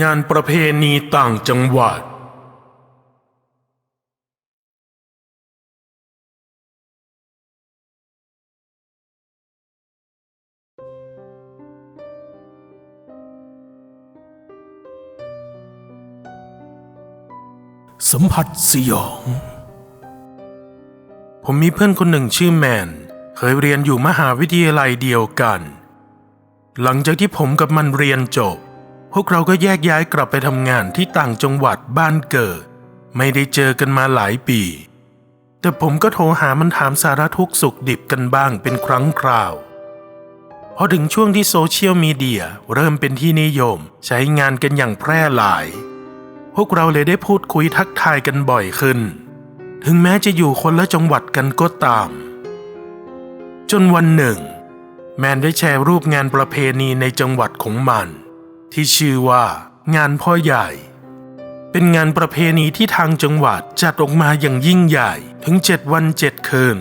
งานประเพณีต่างจังหวัด สัมผัสสยอง ผมมีเพื่อนคนหนึ่งชื่อแมน เคยเรียนอยู่มหาวิทยาลัยเดียวกัน หลังจากที่ผมกับมันเรียนจบ พวกเราก็แยกย้ายกลับไปทำงานที่ต่างจังหวัดบ้านเกิด ไม่ได้เจอกันมาหลายปี แต่ผมก็โทรหามันถามสารทุกขสุขดิบกันบ้างเป็นครั้งคราวพอถึงช่วงที่โซเชียลมีเดียเริ่มเป็นที่นิยมใช้งานกันอย่างแพร่หลาย พวกเราเลยได้พูดคุยทักทายกันบ่อยขึ้น ถึงแม้จะอยู่คนละจังหวัดกันก็ตาม จนวันหนึ่ง แมนได้แชร์รูปงานประเพณีในจังหวัดของมัน ที่ชื่อว่า งานพ่อใหญ่ เป็นงานประเพณีที่ทางจังหวัดจัดออกมาอย่างยิ่งใหญ่ถึงเจ็ดวันเจ็ดคืน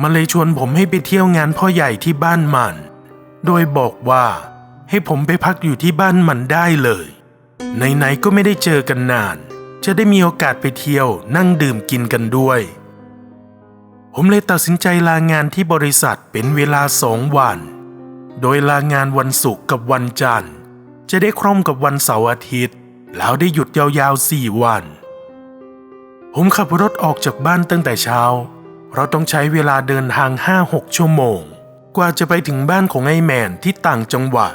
มันเลยชวนผมให้ไปเที่ยวงานพ่อใหญ่ที่บ้านมัน โดยบอกว่าให้ผมไปพักอยู่ที่บ้านมันได้เลยไหนๆก็ไม่ได้เจอกันนาน จะได้มีโอกาสไปเที่ยวนั่งดื่มกินกันด้วย ผมเลยตัดสินใจลางานที่บริษัทเป็นเวลาสองวัน โดยลางานวันศุกร์กับวันจันทร์ จะได้คร่อมกับวันเสาร์อาทิตย์ แล้วได้หยุดยาวๆสี่วัน ผมขับรถออกจากบ้านตั้งแต่เช้า เพราะต้องใช้เวลาเดินทางห้าหกชั่วโมง กว่าจะไปถึงบ้านของไอ้แมนที่ต่างจังหวัด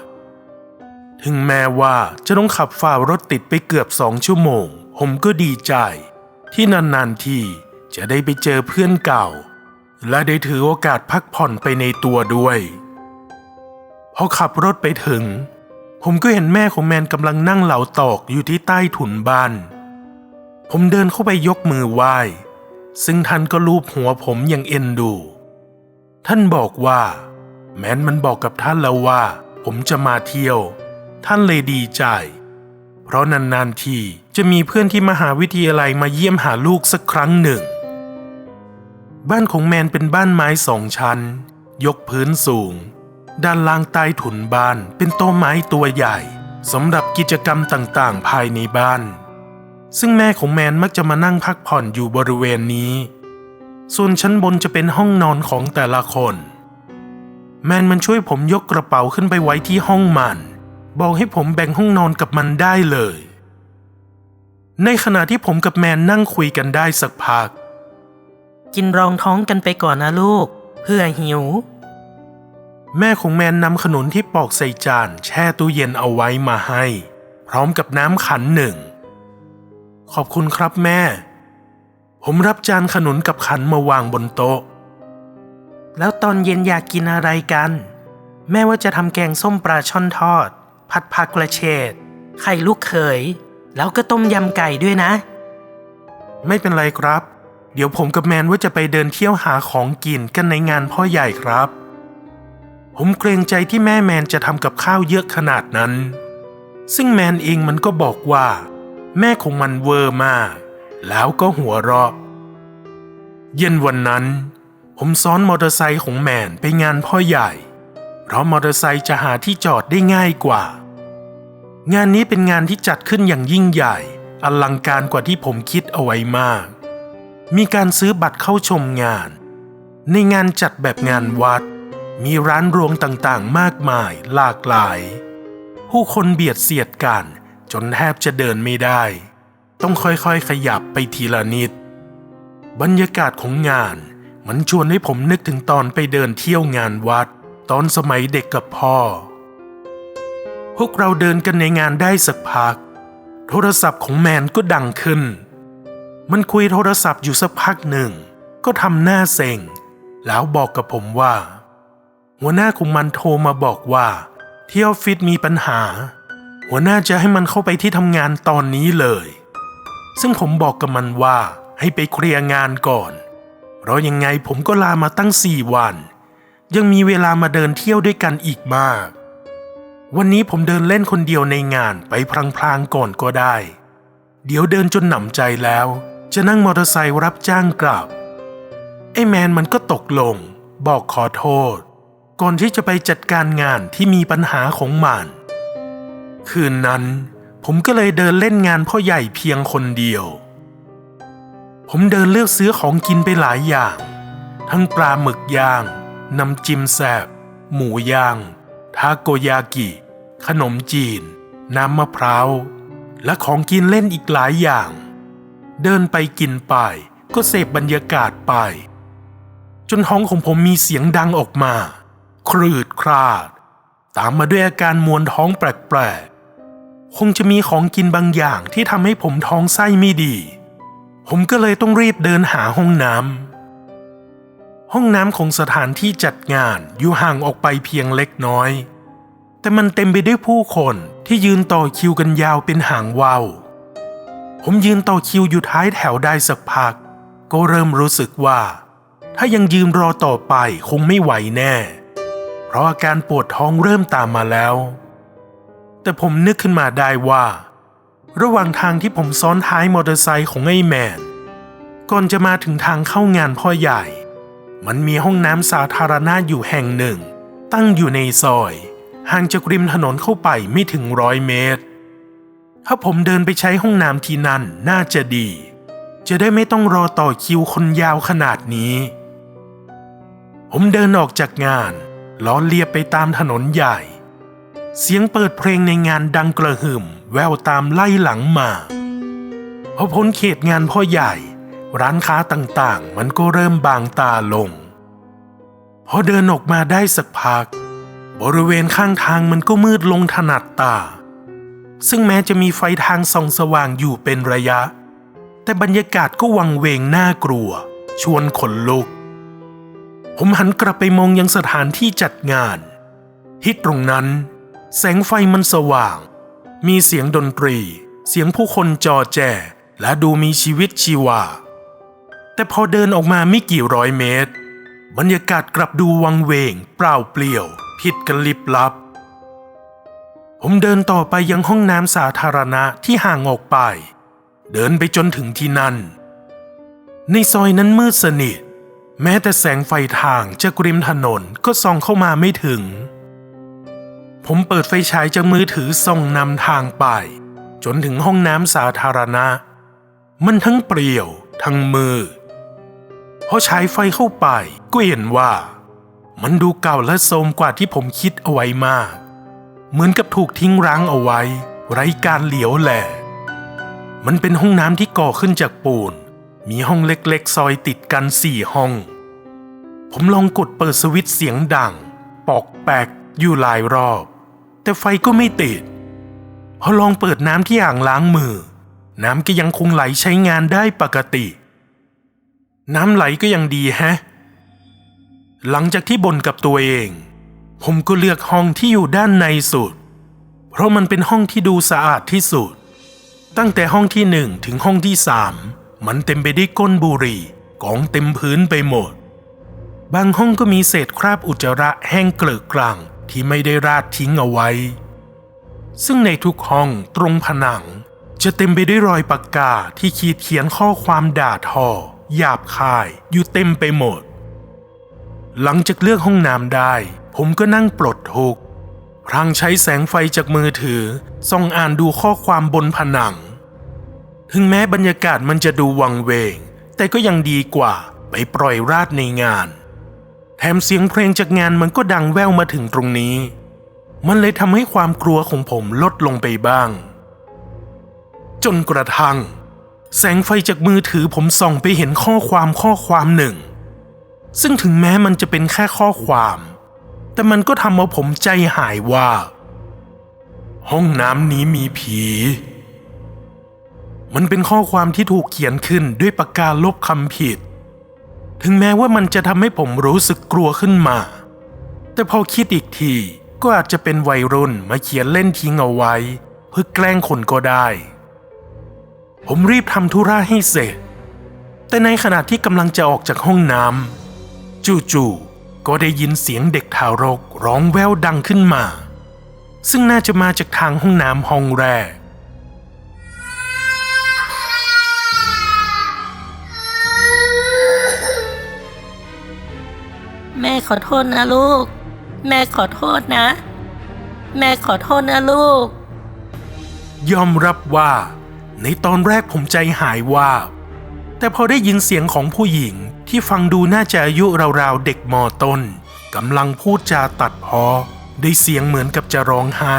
ถึงแม้ว่าจะต้องขับฝ่ารถติดไปเกือบสองชั่วโมง ผมก็ดีใจ ที่นานๆทีจะได้ไปเจอเพื่อนเก่า และได้ถือโอกาสพักผ่อนไปในตัวด้วยพอขับรถไปถึง ผมก็เห็นแม่ของแมนกำลังนั่งเหลาตอกอยู่ที่ใต้ถุนบ้าน ผมเดินเข้าไปยกมือไหว้ ซึ่งท่านก็ลูบหัวผมอย่างเอ็นดู ท่านบอกว่า แมนมันบอกกับท่านแล้วว่า ผมจะมาเที่ยว ท่านเลยดีใจ เพราะนานๆทีจะมีเพื่อนที่มหาวิทยาลัยมาเยี่ยมหาลูกสักครั้งหนึ่ง บ้านของแมนเป็นบ้านไม้สองชั้น ยกพื้นสูง ด้านล่างใต้ถุนบ้านเป็นโต๊ะไม้ตัวใหญ่สำหรับกิจกรรมต่างๆ ภายในบ้าน ซึ่งแม่ของแมนมักจะมานั่งพักผ่อนอยู่บริเวณนี้ ส่วนชั้นบนจะเป็นห้องนอนของแต่ละคน แมนมันช่วยผมยกกระเป๋าขึ้นไปไว้ที่ห้องมัน บอกให้ผมแบ่งห้องนอนกับมันได้เลย ในขณะที่ผมกับแมนนั่งคุยกันได้สักพัก กินรองท้องกันไปก่อนนะลูก เพื่อหิว แม่ของแมนนำขนุนที่ปอกใส่จานแช่ตู้เย็นเอาไว้มาให้ พร้อมกับน้ำขันหนึ่ง ขอบคุณครับแม่ ผมรับจานขนุนกับขันมาวางบนโต๊ะ แล้วตอนเย็นอยากกินอะไรกัน แม่ว่าจะทำแกงส้มปลาช่อนทอด ผัดผักกระเฉดไข่ลูกเขย แล้วก็ต้มยำไก่ด้วยนะ ไม่เป็นไรครับ เดี๋ยวผมกับแมนว่าจะไปเดินเที่ยวหาของกินกันในงานพ่อใหญ่ครับ ผมเกรงใจที่แม่แมนจะทำกับข้าวเยอะขนาดนั้น ซึ่งแมนเองมันก็บอกว่า แม่ของมันเวอร์มาก แล้วก็หัวเราะ เย็นวันนั้น ผมซ้อนมอเตอร์ไซค์ของแมนไปงานพ่อใหญ่ เพราะมอเตอร์ไซค์จะหาที่จอดได้ง่ายกว่า งานนี้เป็นงานที่จัดขึ้นอย่างยิ่งใหญ่ อลังการกว่าที่ผมคิดเอาไว้มาก มีการซื้อบัตรเข้าชมงาน ในงานจัดแบบงานวัด มีร้านรวงต่างๆ มากมายหลากหลาย ผู้คนเบียดเสียดกัน จนแทบจะเดินไม่ได้ ต้องค่อยๆขยับไปทีละนิด บรรยากาศของงาน มันชวนให้ผมนึกถึงตอนไปเดินเที่ยวงานวัด ตอนสมัยเด็กกับพ่อ พวกเราเดินกันในงานได้สักพัก โทรศัพท์ของแมนก็ดังขึ้น มันคุยโทรศัพท์อยู่สักพักหนึ่ง ก็ทำหน้าเซ็งแล้วบอกกับผมว่า หัวหน้าของมันโทรมาบอกว่าที่ออฟฟิศมีปัญหา หัวหน้าจะให้มันเข้าไปที่ทำงานตอนนี้เลย ซึ่งผมบอกกับมันว่าให้ไปเคลียร์งานก่อน เพราะยังไงผมก็ลามาตั้งสี่วัน ยังมีเวลามาเดินเที่ยวด้วยกันอีกมาก วันนี้ผมเดินเล่นคนเดียวในงานไปพลางๆก่อนก็ได้ เดี๋ยวเดินจนหนำใจแล้ว จะนั่งมอเตอร์ไซค์รับจ้างกลับไอ้แมนมันก็ตกลง บอกขอโทษ ก่อนที่จะไปจัดการงานที่มีปัญหาของมันคืนนั้น ผมก็เลยเดินเล่นงานพ่อใหญ่เพียงคนเดียว ผมเดินเลือกซื้อของกินไปหลายอย่าง ทั้งปลาหมึกย่าง น้ำจิ้มแซบหมูย่าง ทาโกยากิ ขนมจีน น้ำมะพร้าว และของกินเล่นอีกหลายอย่าง เดินไปกินไปก็เสพบรรยากาศไป จนท้องของผมมีเสียงดังออกมา ครืดคราด ตามมาด้วยอาการมวนท้องแปลกๆ คงจะมีของกินบางอย่างที่ทำให้ผมท้องไส้ไม่ดี ผมก็เลยต้องรีบเดินหาห้องน้ำ ห้องน้ำของสถานที่จัดงานอยู่ห่างออกไปเพียงเล็กน้อย แต่มันเต็มไปด้วยผู้คนที่ยืนต่อคิวกันยาวเป็นหางว่าวผมยืนต่อคิวอยู่ท้ายแถวได้สักพัก ก็เริ่มรู้สึกว่า ถ้ายังยืนรอต่อไปคงไม่ไหวแน่ ราะอาการปวดท้องเริ่มตามมาแล้ว แต่ผมนึกขึ้นมาได้ว่า ระหว่างทางที่ผมซ้อนท้ายมอเตอร์ไซค์ของไอ้แมน ก่อนจะมาถึงทางเข้างานพ่อใหญ่ มันมีห้องน้ำสาธารณะอยู่แห่งหนึ่ง ตั้งอยู่ในซอย ห่างจากริมถนนเข้าไปไม่ถึงร้อยเมตร ถ้าผมเดินไปใช้ห้องน้ำที่นั่นน่าจะดี จะได้ไม่ต้องรอต่อคิวคนยาวขนาดนี้ผมเดินออกจากงาน ล้อเลียบไปตามถนนใหญ่ เสียงเปิดเพลงในงานดังกระหึ่มแววตามไล่หลังมาพอพ้นเขตงานพ่อใหญ่ ร้านค้าต่างๆ มันก็เริ่มบางตาลง พอเดินออกมาได้สักพัก บริเวณข้างทางมันก็มืดลงถนัดตา ซึ่งแม้จะมีไฟทางส่องสว่างอยู่เป็นระยะ แต่บรรยากาศก็วังเวงน่ากลัว ชวนขนลุก ผมหันกลับไปมองยังสถานที่จัดงาน ที่ตรงนั้น แสงไฟมันสว่าง มีเสียงดนตรี เสียงผู้คนจอแจ และดูมีชีวิตชีวา แต่พอเดินออกมาไม่กี่ร้อยเมตร บรรยากาศกลับดูวังเวง เปล่าเปลี่ยว ผิดกันลิบลับ ผมเดินต่อไปยังห้องน้ำสาธารณะที่ห่างออกไป เดินไปจนถึงที่นั่น ในซอยนั้นมืดสนิท แม้แต่แสงไฟทางจากริมถนนก็ส่องเข้ามาไม่ถึง ผมเปิดไฟฉายจากมือถือส่องนำทางไป จนถึงห้องน้ำสาธารณะ มันทั้งเปลี่ยว ทั้งมืดพอฉายไฟเข้าไปก็เห็นว่า มันดูเก่าและโทรมกว่าที่ผมคิดเอาไว้มาก เหมือนกับถูกทิ้งร้างเอาไว้ ไร้การเหลียวแหลมันเป็นห้องน้ำที่ก่อขึ้นจากปูน มีห้องเล็กๆ ซอยติดกันสี่ห้อง ผมลองกดเปิดสวิตช์เสียงดัง ปอกแปกอยู่หลายรอบ แต่ไฟก็ไม่ติด พอลองเปิดน้ำที่อ่างล้างมือ น้ำก็ยังคงไหลใช้งานได้ปกติ น้ำไหลก็ยังดีแฮะ หลังจากที่บ่นกับตัวเอง ผมก็เลือกห้องที่อยู่ด้านในสุด เพราะมันเป็นห้องที่ดูสะอาดที่สุด ตั้งแต่ห้องที่หนึ่งถึงห้องที่สาม มันเต็มไปด้วยก้นบุหรี่กองเต็มพื้นไปหมด บางห้องก็มีเศษคราบอุจจาระแห้งเกลือกกลางที่ไม่ได้ราดทิ้งเอาไว้ ซึ่งในทุกห้องตรงผนัง จะเต็มไปด้วยรอยปากกาที่ขีดเขียนข้อความด่าทอ หยาบคายอยู่เต็มไปหมด หลังจากเลือกห้องน้ำได้ ผมก็นั่งปลดทุกพลางใช้แสงไฟจากมือถือส่องอ่านดูข้อความบนผนัง ถึงแม้บรรยากาศมันจะดูวังเวง แต่ก็ยังดีกว่าไปปล่อยราดในงาน แถมเสียงเพลงจากงานมันก็ดังแว่วมาถึงตรงนี้ มันเลยทำให้ความกลัวของผมลดลงไปบ้าง จนกระทั่ง แสงไฟจากมือถือผมส่องไปเห็นข้อความข้อความหนึ่ง ซึ่งถึงแม้มันจะเป็นแค่ข้อความ แต่มันก็ทำเอาผมใจหายว่า ห้องน้ำนี้มีผี มันเป็นข้อความที่ถูกเขียนขึ้นด้วยปากกาลบคำผิด ถึงแม้ว่ามันจะทำให้ผมรู้สึกกลัวขึ้นมา แต่พอคิดอีกทีก็อาจจะเป็นวัยรุ่นมาเขียนเล่นทิ้งเอาไว้ เพื่อแกล้งคนก็ได้ ผมรีบทำธุระให้เสร็จ แต่ในขณะที่กำลังจะออกจากห้องน้ำจู่ๆก็ได้ยินเสียงเด็กทารกร้องแววดังขึ้นมา ซึ่งน่าจะมาจากทางห้องน้ำห้องแรก แม่ขอโทษนะลูก แม่ขอโทษนะ แม่ขอโทษนะลูก ยอมรับว่า ในตอนแรกผมใจหายว่าบแต่พอได้ยินเสียงของผู้หญิงที่ฟังดูน่าจะอายุราวๆเด็กมอต้นกำลังพูดจาตัดพ้อด้วยเสียงเหมือนกับจะร้องไห้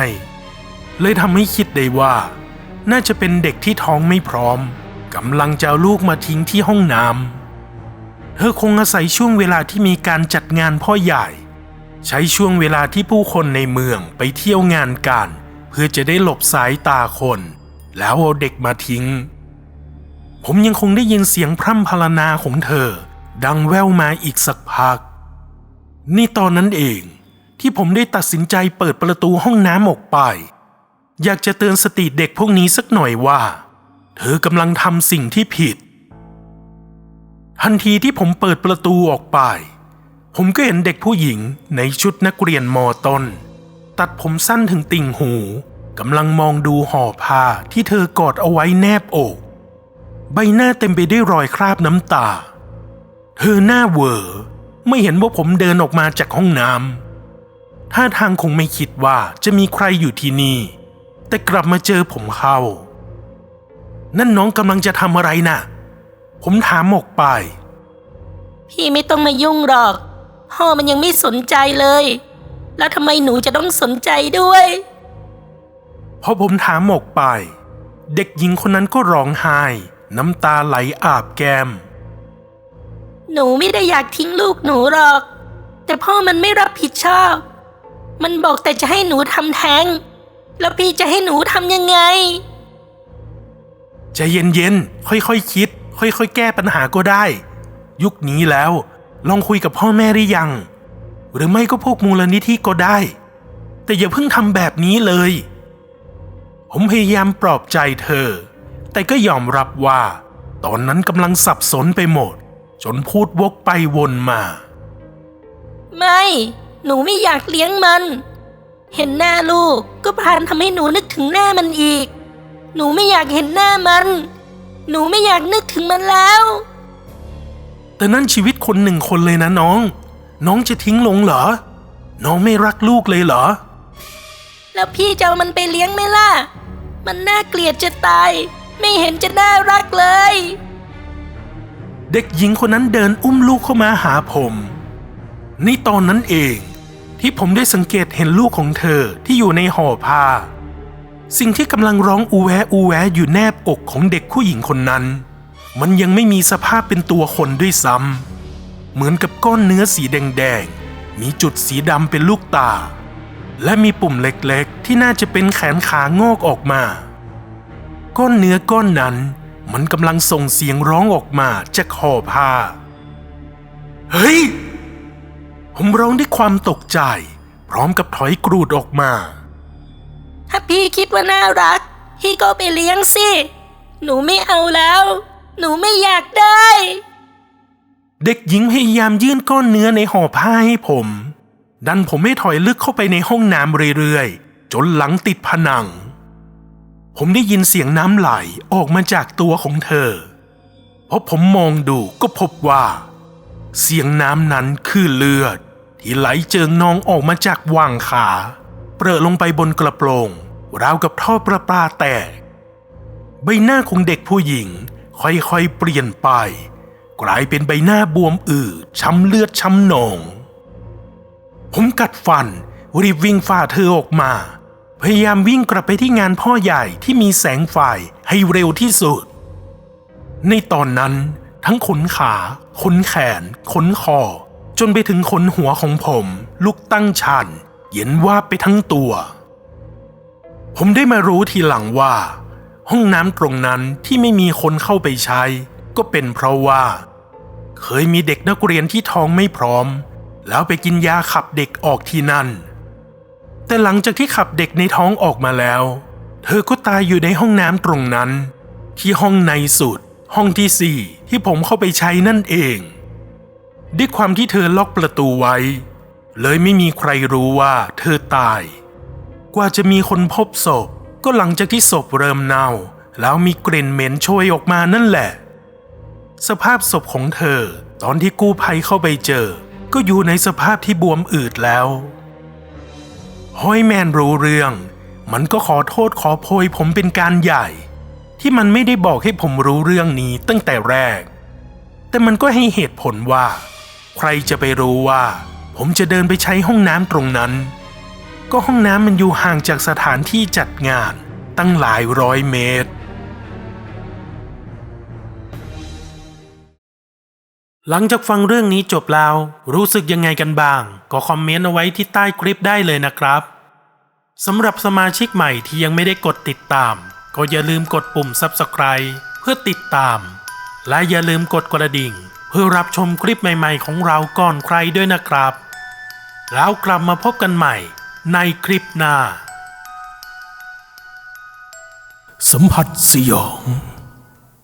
เลยทำให้คิดได้ว่า น่าจะเป็นเด็กที่ท้องไม่พร้อมกำลังจะเอาลูกมาทิ้งที่ห้องน้ำ เธอคงอาศัยช่วงเวลาที่มีการจัดงานพ่อใหญ่ ใช้ช่วงเวลาที่ผู้คนในเมืองไปเที่ยวงานกัน เพื่อจะได้หลบสายตาคน แล้วเอาเด็กมาทิ้ง ผมยังคงได้ยินเสียงพร่ำพรรณนาของเธอ ดังแว่วมาอีกสักพัก นี่ตอนนั้นเองที่ผมได้ตัดสินใจเปิดประตูห้องน้ำออกไป อยากจะเตือนสติเด็กพวกนี้สักหน่อยว่า เธอกำลังทำสิ่งที่ผิด ทันทีที่ผมเปิดประตูออกไป ผมก็เห็นเด็กผู้หญิงในชุดนักเรียนมอต้น ตัดผมสั้นถึงติ่งหูกำลังมองดูห่อผ้าที่เธอกอดเอาไว้แนบอก ใบหน้าเต็มไปด้วยรอยคราบน้ำตา เธอหน้าเวอไม่เห็นว่าผมเดินออกมาจากห้องน้ำท่าทางคงไม่คิดว่าจะมีใครอยู่ที่นี่ แต่กลับมาเจอผมเข้า นั่นน้องกำลังจะทำอะไรน่ะ ผมถามออกไป พี่ไม่ต้องมายุ่งหรอก พ่อมันยังไม่สนใจเลย แล้วทำไมหนูจะต้องสนใจด้วยพอผมถามออกไป เด็กหญิงคนนั้นก็ร้องไห้ น้ำตาไหลอาบแก้ม หนูไม่ได้อยากทิ้งลูกหนูหรอก แต่พ่อมันไม่รับผิดชอบ มันบอกแต่จะให้หนูทำแท้ง แล้วพี่จะให้หนูทำยังไง ใจเย็นๆ ค่อยๆคคิด ค่อยๆ แก้ปัญหาก็ได้ ยุคนี้แล้ว ลองคุยกับพ่อแม่หรือยัง หรือไม่ก็พวกมูลนิธิก็ได้ แต่อย่าเพิ่งทำแบบนี้เลย ผมพยายามปลอบใจเธอ แต่ก็ยอมรับว่า ตอนนั้นกำลังสับสนไปหมด จนพูดวกไปวนมา ไม่ หนูไม่อยากเลี้ยงมัน เห็นหน้าลูกก็พานทำให้หนูนึกถึงหน้ามันอีก หนูไม่อยากเห็นหน้ามัน หนูไม่อยากนึกถึงมันแล้ว แต่นั่นชีวิตคนหนึ่งคนเลยนะน้อง น้องจะทิ้งลงเหรอ น้องไม่รักลูกเลยเหรอ แล้วพี่จะเอามันไปเลี้ยงไหมล่ะ มันน่าเกลียดจะตาย ไม่เห็นจะน่ารักเลย เด็กหญิงคนนั้นเดินอุ้มลูกเข้ามาหาผม นี่ตอนนั้นเอง ที่ผมได้สังเกตเห็นลูกของเธอที่อยู่ในห่อผ้า สิ่งที่กำลังร้องอูแวอูแวอยู่แนบอกของเด็กผู้หญิงคนนั้น มันยังไม่มีสภาพเป็นตัวคนด้วยซ้ำเหมือนกับก้อนเนื้อสีแดงๆ มีจุดสีดำเป็นลูกตา และมีปุ่มเล็กๆ ที่น่าจะเป็นแขนขางอกออกมา ก้อนเนื้อก้อนนั้น มันกำลังส่งเสียงร้องออกมาจากห่อผ้า เฮ้ย ผมร้องด้วยความตกใจ พร้อมกับถอยกรูดออกมา ถ้าพี่คิดว่าน่ารัก พี่ก็ไปเลี้ยงสิ หนูไม่เอาแล้ว หนูไม่อยากได้ เด็กหญิงพยายามยื่นก้อนเนื้อในห่อผ้าให้ผม ดันผมให้ถอยลึกเข้าไปในห้องน้ำเรื่อยๆ จนหลังติดผนัง ผมได้ยินเสียงน้ำไหลออกมาจากตัวของเธอพอผมมองดูก็พบว่า เสียงน้ำนั้นคือเลือด ที่ไหลเจิงนองออกมาจากว่างขา เปรอะลงไปบนกระโปรงราวกับท่อประปาแตก ใบหน้าของเด็กผู้หญิงค่อยๆเปลี่ยนไป กลายเป็นใบหน้าบวมอืดช้ำเลือดช้ำหนอง ผมกัดฟันรีบวิ่งฝ่าเธอออกมา พยายามวิ่งกลับไปที่งานพ่อใหญ่ที่มีแสงไฟให้เร็วที่สุด ในตอนนั้น ทั้งขนขา ขนแขน ขนคอ จนไปถึงขนหัวของผม ลุกตั้งชัน เย็นวาบไปทั้งตัว ผมได้มารู้ทีหลังว่า ห้องน้ำตรงนั้นที่ไม่มีคนเข้าไปใช้ ก็เป็นเพราะว่า เคยมีเด็กนักเรียนที่ท้องไม่พร้อม แล้วไปกินยาขับเด็กออกที่นั่น แต่หลังจากที่ขับเด็กในท้องออกมาแล้ว เธอก็ตายอยู่ในห้องน้ำตรงนั้น ที่ห้องในสุด ห้องที่สี่ที่ผมเข้าไปใช้นั่นเองด้วยความที่เธอล็อกประตูไว้ เลยไม่มีใครรู้ว่าเธอตาย กว่าจะมีคนพบศพ ก็หลังจากที่ศพเริ่มเน่า แล้วมีกลิ่นเหม็นโชยออกมานั่นแหละ สภาพศพของเธอ ตอนที่กู้ภัยเข้าไปเจอ ก็อยู่ในสภาพที่บวมอืดแล้วฮอยแมนรู้เรื่อง มันก็ขอโทษขอโพยผมเป็นการใหญ่ ที่มันไม่ได้บอกให้ผมรู้เรื่องนี้ตั้งแต่แรก แต่มันก็ให้เหตุผลว่า ใครจะไปรู้ว่า ผมจะเดินไปใช้ห้องน้ำตรงนั้น ก็ห้องน้ำมันอยู่ห่างจากสถานที่จัดงานตั้งหลายร้อยเมตร หลังจากฟังเรื่องนี้จบแล้ว รู้สึกยังไงกันบ้าง ก็คอมเมนต์เอาไว้ที่ใต้คลิปได้เลยนะครับสำหรับสมาชิกใหม่ที่ยังไม่ได้กดติดตาม ก็อย่าลืมกดปุ่ม Subscribe เพื่อติดตาม และอย่าลืมกดกระดิ่ง เพื่อรับชมคลิปใหม่ ๆ ของเราก่อนใครด้วยนะครับ แล้วกลับมาพบกันใหม่ในคลิปหน้า สัมผัสสยอง